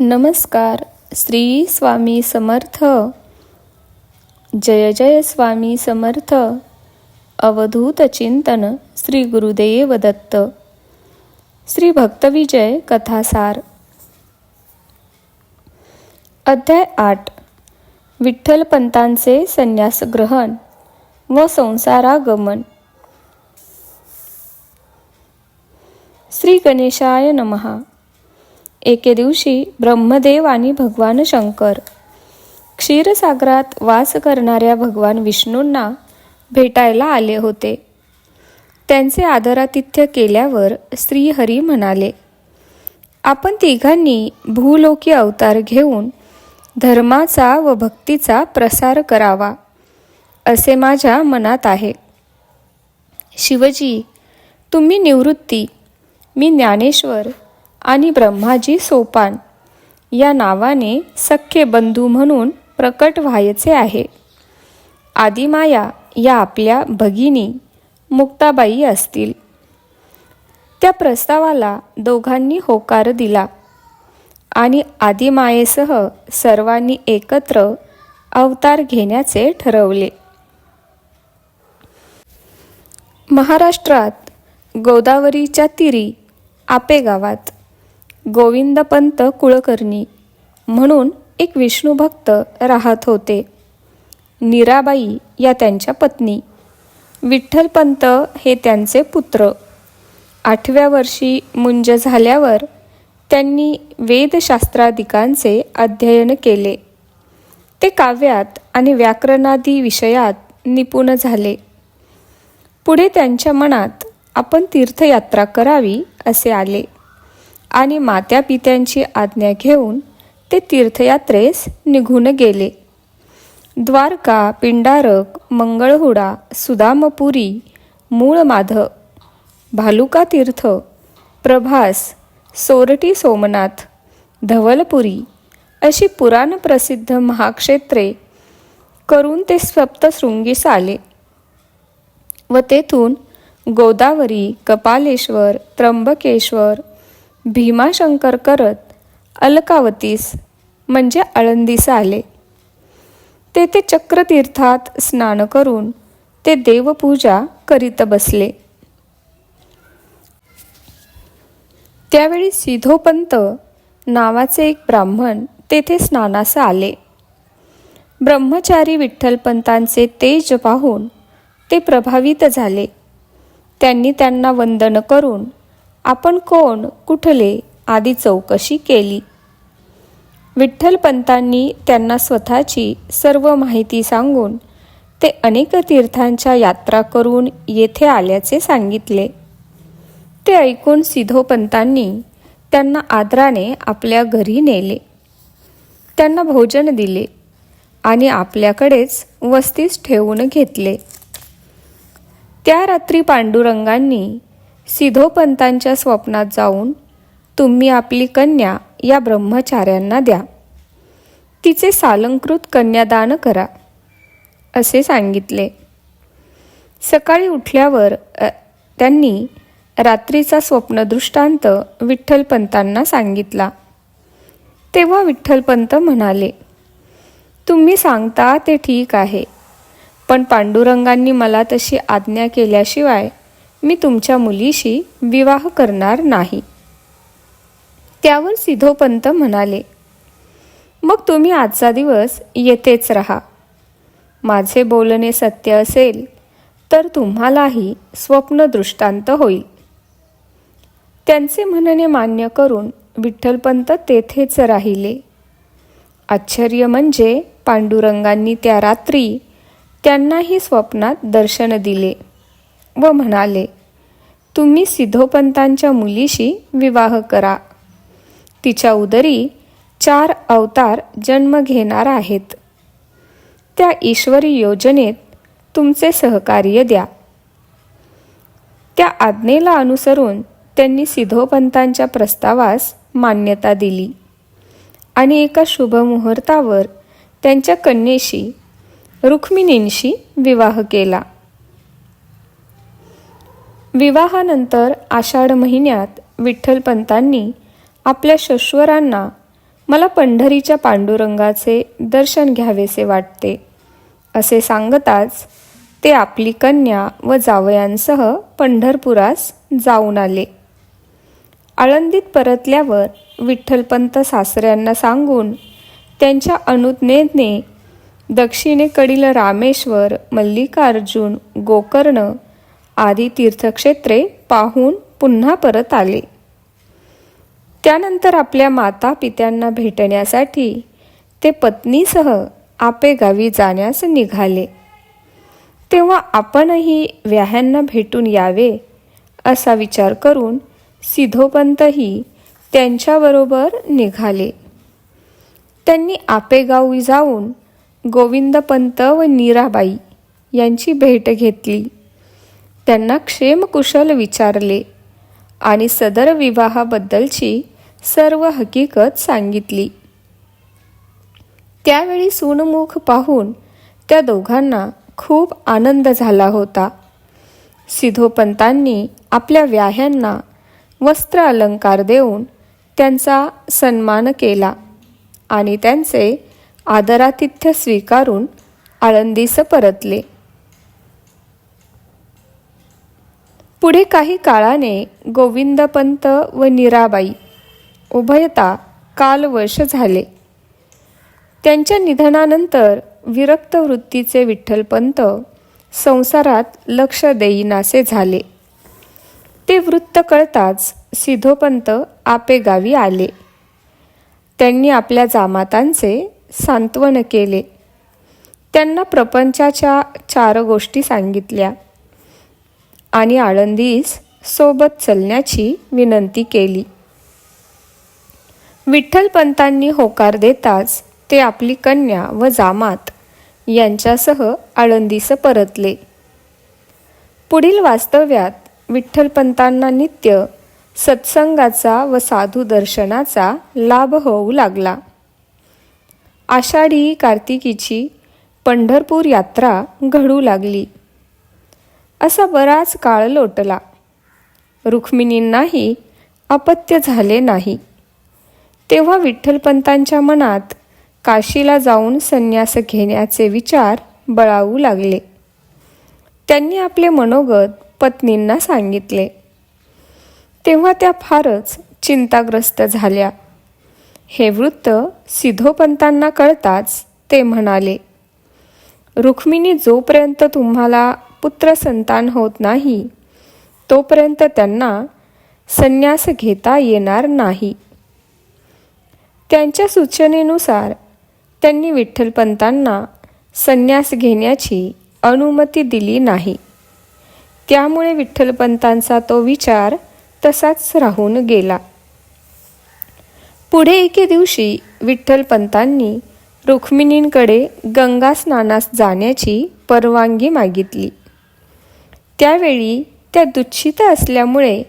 नमस्कार श्री स्वामी समर्थ. जय जय स्वामी समर्थ. अवधूत चिंतन श्री गुरुदेव दत्त. श्री भक्तविजय कथासार. अध्याय आठ. विठ्ठलपंतांचे संन्यास ग्रहण व संसारागमन. श्री गणेशाय नमहा. एके दिवशी ब्रह्मदेव आणि भगवान शंकर. क्षीरसागरात वास करणाऱ्या भगवान विष्णूंना भेटायला आले होते. त्यांचे आदरातिथ्य केल्यावर श्रीहरी म्हणाले आपण तिघांनी भूलोकी अवतार घेऊन धर्माचा व भक्तीचा प्रसार करावा असे माझ्या मनात आहे. शिवजी तुम्ही निवृत्ती. मी ज्ञानेश्वर. आणि ब्रह्माजी सोपान. या नावाने सख्खे बंधू म्हणून प्रकट व्हायचे आहे. आदिमाया या आपल्या भगिनी मुक्ताबाई असतील. त्या प्रस्तावाला दोघांनी होकार दिला आणि आदिमायेसह सर्वांनी एकत्र अवतार घेण्याचे ठरवले. महाराष्ट्रात गोदावरीच्या तिरी आपे गावात गोविंदपंत कुळकर्णी म्हणून एक विष्णुभक्त राहत होते. नीराबाई या त्यांच्या पत्नी. विठ्ठलपंत हे त्यांचे पुत्र. आठव्या वर्षी मुंज झाल्यावर त्यांनी वेदशास्त्रादिकांचे अध्ययन केले. ते काव्यात आणि व्याकरणादी विषयात निपुण झाले. पुढे त्यांच्या मनात आपण तीर्थयात्रा करावी असे आले. आणि मात्या पित्यांची आज्ञा घेऊन ते तीर्थयात्रेस निघून गेले. द्वारका पिंडारक मंगळहुडा सुदामपुरी मूळ माधव भालुका तीर्थ प्रभास सोरटी सोमनाथ धवलपुरी अशी पुराण प्रसिद्ध महाक्षेत्रे करून ते सप्तशृंगीस आले व तेथून गोदावरी कपालेश्वर त्र्यंबकेश्वर भीमाशंकर करत अलकावतीस म्हणजे आळंदीस आले. तेथे चक्रतीर्थात स्नान करून ते देवपूजा करीत बसले. त्यावेळी सिधोपंत नावाचे एक ब्राह्मण तेथे स्नानास आले. ब्रह्मचारी विठ्ठलपंतांचे तेज पाहून ते प्रभावित झाले. त्यांनी त्यांना वंदन करून आपण कोण कुठले आदी चौकशी केली. विठ्ठलपंतांनी त्यांना स्वतःची सर्व माहिती सांगून ते अनेक तीर्थांच्या यात्रा करून येथे आल्याचे सांगितले. ते ऐकून सिधोपंतांनी त्यांना आदराने आपल्या घरी नेले. त्यांना भोजन दिले आणि आपल्याकडेच वस्तीस ठेवून घेतले. त्या रात्री पांडुरंगांनी सिधोपंतांच्या स्वप्नात जाऊन तुम्ही आपली कन्या या ब्रह्मचार्यांना द्या. तिचे सालंकृत कन्यादान करा असे सांगितले. सकाळी उठल्यावर त्यांनी रात्रीचा स्वप्नदृष्टांत विठ्ठलपंतांना सांगितला. तेव्हा विठ्ठलपंत म्हणाले तुम्ही सांगता ते ठीक आहे पण पांडुरंगांनी मला तशी आज्ञा केल्याशिवाय मी तुमच्या मुलीशी विवाह करणार नाही. त्यावर सिधोपंत म्हणाले मग तुम्ही आजचा दिवस येथेच राहा. माझे बोलणे सत्य असेल तर तुम्हालाही स्वप्न दृष्टांत होईल. त्यांचे म्हणणे मान्य करून विठ्ठलपंत तेथेच राहिले. आश्चर्य म्हणजे पांडुरंगांनी त्या रात्री त्यांनाही स्वप्नात दर्शन दिले. व म्हणाले तुम्ही सिद्धोपंतांच्या मुलीशी विवाह करा. तिच्या उदरी चार अवतार जन्म घेणार आहेत. त्या ईश्वरी योजनेत तुमचे सहकार्य द्या. त्या आज्ञेला अनुसरून त्यांनी सिद्धोपंतांच्या प्रस्तावास मान्यता दिली आणि एका शुभमुहूर्तावर त्यांच्या कन्येशी रुक्मिणींशी विवाह केला. विवाहानंतर आषाढ महिन्यात विठ्ठलपंतांनी आपल्या शश्वरांना मला पंढरीच्या पांडुरंगाचे दर्शन घ्यावेसे वाटते असे सांगताच ते आपली कन्या व जावयांसह पंढरपुरास जाऊन आले. आळंदीत परतल्यावर विठ्ठलपंत सासऱ्यांना सांगून त्यांच्या अनुज्ञेने दक्षिणेकडील रामेश्वर मल्लिकार्जुन गोकर्ण आदी तीर्थक्षेत्रे पाहून पुन्हा परत आले. त्यानंतर आपल्या माता पित्यांना भेटण्यासाठी ते पत्नीसह आपेगावी जाण्यास निघाले. तेव्हा आपणही व्याह्यांना भेटून यावे असा विचार करून सिधोपंतही त्यांच्याबरोबर निघाले. त्यांनी आपेगावी जाऊन गोविंदपंत व नीराबाई यांची भेट घेतली. त्यांना क्षेमकुशल विचारले आणि सदर विवाहाबद्दलची सर्व हकीकत सांगितली. त्यावेळी सूनमुख पाहून त्या दोघांना खूप आनंद झाला होता. सिधोपंतांनी आपल्या व्याह्यांना वस्त्र अलंकार देऊन त्यांचा सन्मान केला आणि त्यांचे आदरातिथ्य स्वीकारून आळंदीस परतले. पुढे काही काळाने गोविंदपंत व नीराबाई उभयता कालवश झाले. त्यांच्या निधनानंतर विरक्त वृत्तीचे विठ्ठलपंत संसारात लक्ष देईनासे झाले. ते वृत्त कळताच सिधोपंत आपेगावी आले. त्यांनी आपल्या जामातांचे सांत्वन केले. त्यांना प्रपंचाच्या चार गोष्टी सांगितल्या. आणि आळंदीस सोबत चलण्याची विनंती केली. विठ्ठलपंतांनी होकार देताच ते आपली कन्या व जामात यांच्यासह आळंदीस परतले. पुढील वास्तव्यात विठ्ठलपंतांना नित्य सत्संगाचा व साधू दर्शनाचा लाभ होऊ लागला. आषाढी कार्तिकीची पंढरपूर यात्रा घडू लागली. असा बराच काळ लोटला. रुक्मिणींनाही अपत्य झाले नाही. तेव्हा विठ्ठलपंतांच्या मनात काशीला जाऊन संन्यास घेण्याचे विचार बळावू लागले. त्यांनी आपले मनोगत पत्नींना सांगितले. तेव्हा त्या फारच चिंताग्रस्त झाल्या. हे वृत्त सिद्धोपंतांना कळताच ते म्हणाले रुक्मिणी जोपर्यंत तुम्हाला पुत्र संतान होत नाही. तोपर्यंत त्यांना संन्यास घेता येणार नाही. त्यांच्या सूचनेनुसार त्यांनी विठ्ठलपंतांना संन्यास घेण्याची अनुमती दिली नाही. त्यामुळे विठ्ठलपंतांचा तो विचार तसाच राहून गेला. पुढे एके दिवशी विठ्ठलपंतांनी रुक्मिणींकडे गंगा स्नानास जाण्याची परवानगी मागितली. त्यावेळी त्या दुच्छित असल्यामुळे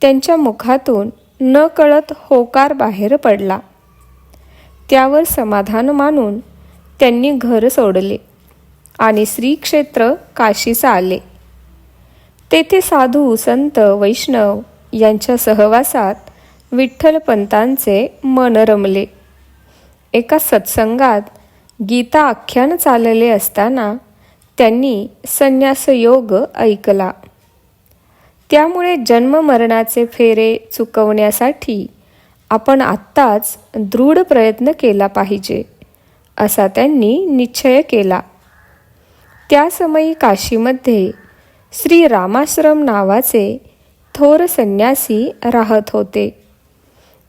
त्यांच्या मुखातून न कळत होकार बाहेर पडला. त्यावर समाधान मानून त्यांनी घर सोडले आणि श्रीक्षेत्र काशीचा काशीस आले. तेथे साधू संत वैष्णव यांच्या सहवासात विठ्ठलपंतांचे मन रमले. एका सत्संगात गीता आख्यान चालले असताना त्यांनी संन्यास योग ऐकला. त्यामुळे जन्ममरणाचे फेरे चुकवण्यासाठी आपण आत्ताच दृढ प्रयत्न केला पाहिजे असा त्यांनी निश्चय केला. त्यासमयी काशीमध्ये श्री रामाश्रम नावाचे थोर संन्यासी राहत होते.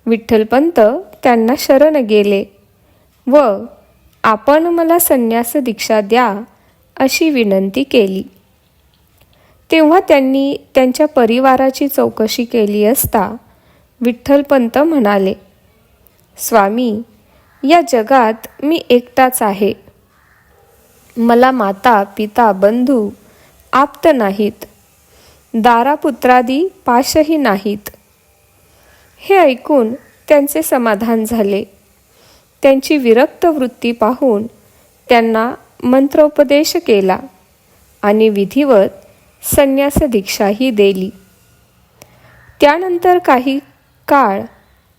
विठ्ठलपंत त्यांना शरण गेले व आपण मला संन्यास दीक्षा द्या अशी विनंती केली. तेव्हा त्यांनी त्यांच्या परिवाराची चौकशी केली असता विठ्ठलपंत म्हणाले स्वामी या जगात मी एकटाच आहे. मला माता पिता बंधू आप्त नाहीत. दारापुत्रादी पाशही नाहीत. हे ऐकून त्यांचे समाधान झाले. त्यांची विरक्त वृत्ती पाहून त्यांना मंत्रोपदेश केला आणि विधिवत संन्यास दीक्षाही दिली. त्यानंतर काही काळ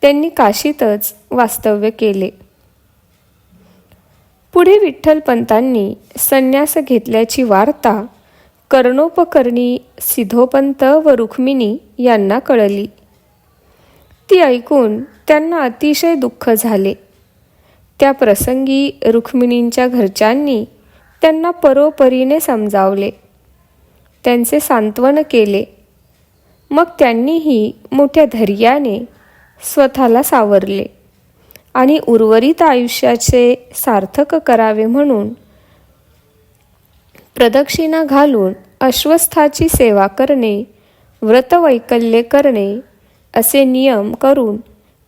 त्यांनी काशीतच वास्तव्य केले. पुढे विठ्ठलपंतांनी संन्यास घेतल्याची वार्ता कर्णोपकर्णी सिद्धोपंत व रुक्मिणी यांना कळली. ती ऐकून त्यांना अतिशय दुःख झाले. त्या प्रसंगी रुक्मिणींच्या घरच्यांनी त्यांना परोपरीने समजावले. त्यांचे सांत्वन केले. मग त्यांनीही मोठ्या धैर्याने स्वतःला सावरले आणि उर्वरित आयुष्याचे सार्थक करावे म्हणून प्रदक्षिणा घालून अश्वस्थाची सेवा करणे व्रतवैकल्ये करणे असे नियम करून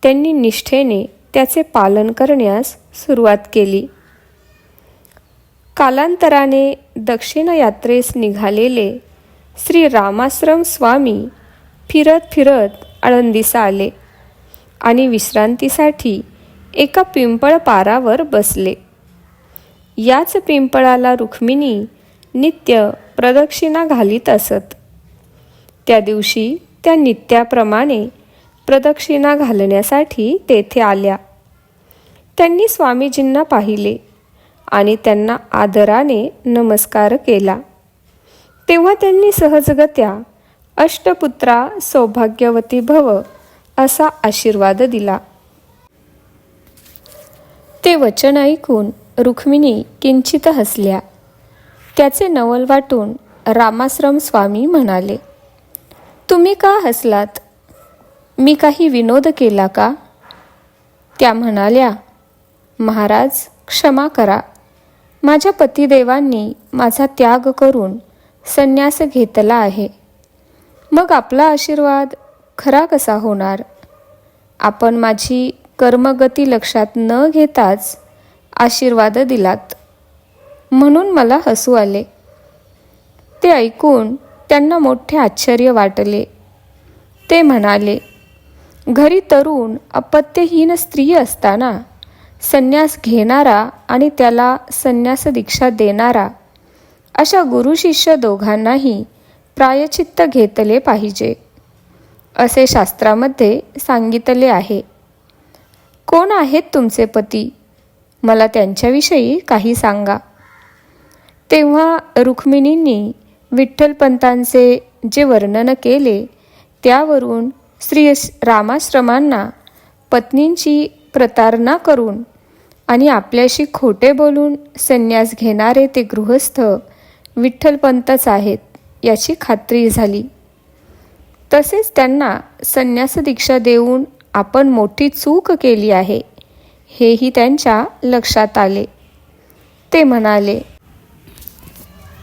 त्यांनी निष्ठेने त्याचे पालन करण्यास सुरुवात केली. कालांतराने दक्षिण यात्रेस निघालेले श्री रामाश्रम स्वामी फिरत फिरत आळंदीस आले आणि विश्रांतीसाठी एका पिंपळ पारावर बसले. याच पिंपळाला रुक्मिणी नित्य प्रदक्षिणा घालीत असत. त्या दिवशी त्या नित्याप्रमाणे प्रदक्षिणा घालण्यासाठी तेथे आल्या. त्यांनी स्वामीजींना पाहिले आणि त्यांना आदराने नमस्कार केला. तेव्हा त्यांनी सहजगत्या अष्टपुत्रा सौभाग्यवती भव असा आशीर्वाद दिला. ते वचन ऐकून रुक्मिणी किंचित हसल्या. त्याचे नवल वाटून रामाश्रम स्वामी म्हणाले तुम्ही का हसलात? मी काही विनोद केला का? त्या म्हणाल्या महाराज क्षमा करा. माझ्या पतिदेवांनी माझा त्याग करून संन्यास घेतला आहे. मग आपला आशीर्वाद खरा कसा होणार? आपण माझी कर्मगती लक्षात न घेताच आशीर्वाद दिलात. म्हणून मला हसू आले. ते ऐकून त्यांना मोठे आश्चर्य वाटले. ते म्हणाले घरी तरुण अपत्यहीन स्त्री असताना संन्यास घेणारा आणि त्याला संन्यास दीक्षा देणारा अशा गुरु शिष्य दोघांनाही प्रायचित्त घेतले पाहिजे असे शास्त्रामध्ये सांगितले आहे. कोण आहेत तुमचे पती? मला त्यांच्याविषयी काही सांगा. तेव्हा रुक्मिणींनी विठ्ठलपंतांचे जे वर्णन केले त्यावरून श्री रामाश्रमांना पत्नींची प्रतारणा करून आणि आपल्याशी खोटे बोलून संन्यास घेणारे ते गृहस्थ विठ्ठलपंतच आहेत याची खात्री झाली. तसेच त्यांना संन्यास दीक्षा देऊन आपण मोठी चूक केली आहे हेही त्यांच्या लक्षात आले. ते म्हणाले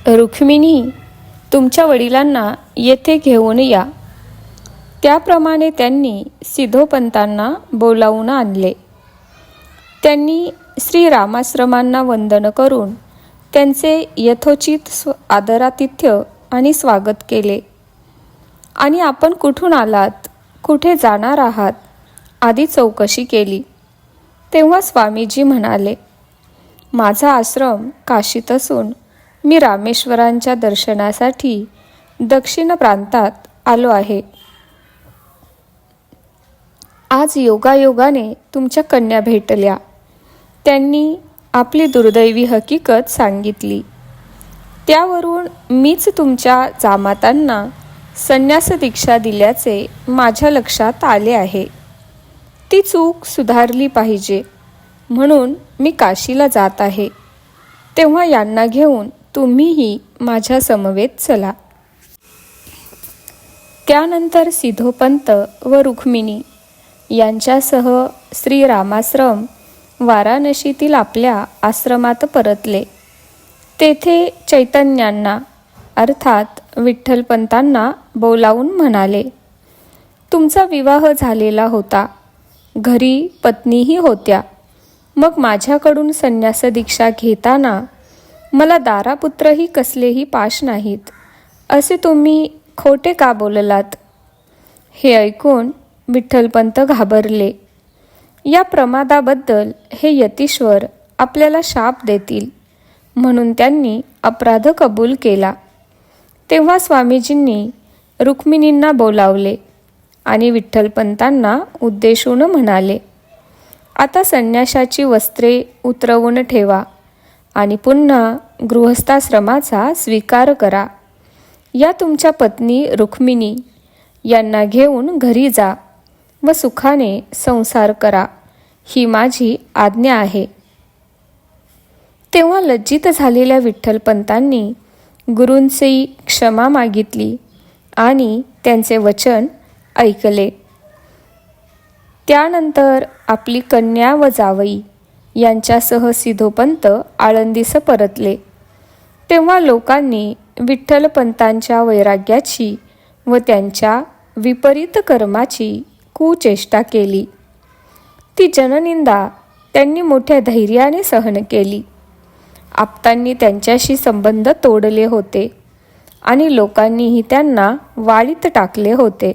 रुक्मिणी तुमच्या वडिलांना येथे घेऊन या. त्याप्रमाणे त्यांनी सिद्धोपंतांना बोलावून आणले. त्यांनी श्रीरामाश्रमांना वंदन करून त्यांचे यथोचित स्व आदरातिथ्य आणि स्वागत केले. आणि आपण कुठून आलात? कुठे जाणार आहात? आधी चौकशी केली. तेव्हा स्वामीजी म्हणाले माझा आश्रम काशीत असून मी रामेश्वरांच्या दर्शनासाठी दक्षिण प्रांतात आलो आहे. आज योगायोगाने तुमच्या कन्या भेटल्या. त्यांनी आपली दुर्दैवी हकीकत सांगितली. त्यावरून मीच तुमच्या जामातांना संन्यास दीक्षा दिल्याचे माझ्या लक्षात आले आहे. ती चूक सुधारली पाहिजे म्हणून मी काशीला जात आहे. तेव्हा यांना घेऊन तुम्हीही माझ्या समवेत चला. त्यानंतर सिद्धोपंत व रुक्मिणी यांच्यासह श्रीरामाश्रम वाराणसीतील आपल्या आश्रमात परतले. तेथे चैतन्यांना अर्थात विठ्ठलपंतांना बोलावून म्हणाले तुमचा विवाह झालेला होता. घरी पत्नीही होत्या. मग माझ्याकडून संन्यास दीक्षा घेताना मला दारापुत्रही कसलेही पाश नाहीत. असे तुम्ही खोटे का बोललात हे ऐकून विठ्ठलपंत घाबरले. या प्रमादाबद्दल हे यतीश्वर आपल्याला शाप देतील म्हणून त्यांनी अपराध कबूल केला. तेव्हा स्वामीजींनी रुक्मिणींना बोलावले आणि विठ्ठलपंतांना उद्देशून म्हणाले आता संन्याशाची वस्त्रे उतरवून ठेवा आणि पुन्हा गृहस्थाश्रमाचा स्वीकार करा. या तुमच्या पत्नी रुक्मिणी यांना घेऊन घरी जा. व सुखाने संसार करा. ही माझी आज्ञा आहे. तेव्हा लज्जित झालेल्या विठ्ठलपंतांनी गुरूंची क्षमा मागितली आणि त्यांचे वचन ऐकले. त्यानंतर आपली कन्या व जावई यांच्यासह सिधोपंत आळंदीस परतले. तेव्हा लोकांनी विठ्ठलपंतांच्या वैराग्याची व त्यांच्या विपरीत कर्माची कुचेष्टा केली. ती जननिंदा त्यांनी मोठ्या धैर्याने सहन केली. आप्तांनी त्यांच्याशी संबंध तोडले होते आणि लोकांनीही त्यांना वाळीत टाकले होते.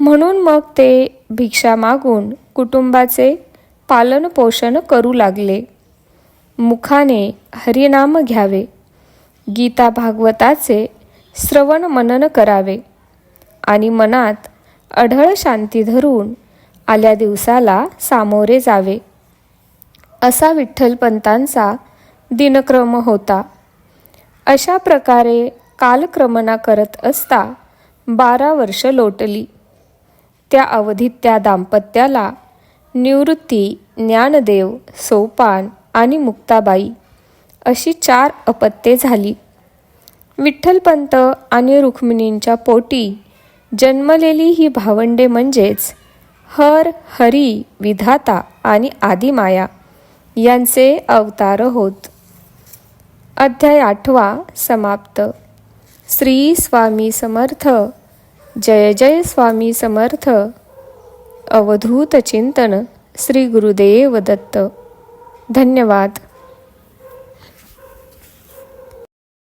म्हणून मग ते भिक्षा मागून कुटुंबाचे पालनपोषण करू लागले. मुखाने हरिनाम घ्यावे. गीता भागवताचे श्रवण मनन करावे आणि मनात अढळ शांती धरून आल्या दिवसाला सामोरे जावे. असा विठ्ठलपंतांचा दिनक्रम होता. अशा प्रकारे कालक्रमणा करत असता बारा वर्ष लोटली. त्या अवधीत त्या दाम्पत्याला निवृत्ती ज्ञानदेव सोपान आणि मुक्ताबाई अशी चार अपत्ये झाली. विठ्ठलपंत आणि रुक्मिणींच्या पोटी जन्मलेली ही भावंडे म्हणजेच हर हरी विधाता आणि आदिमाया यांचे अवतार होत. अध्याय आठवा समाप्त. श्री स्वामी समर्थ. जय जय स्वामी समर्थ. अवधूत चिंतन श्री गुरुदेव दत्त. धन्यवाद.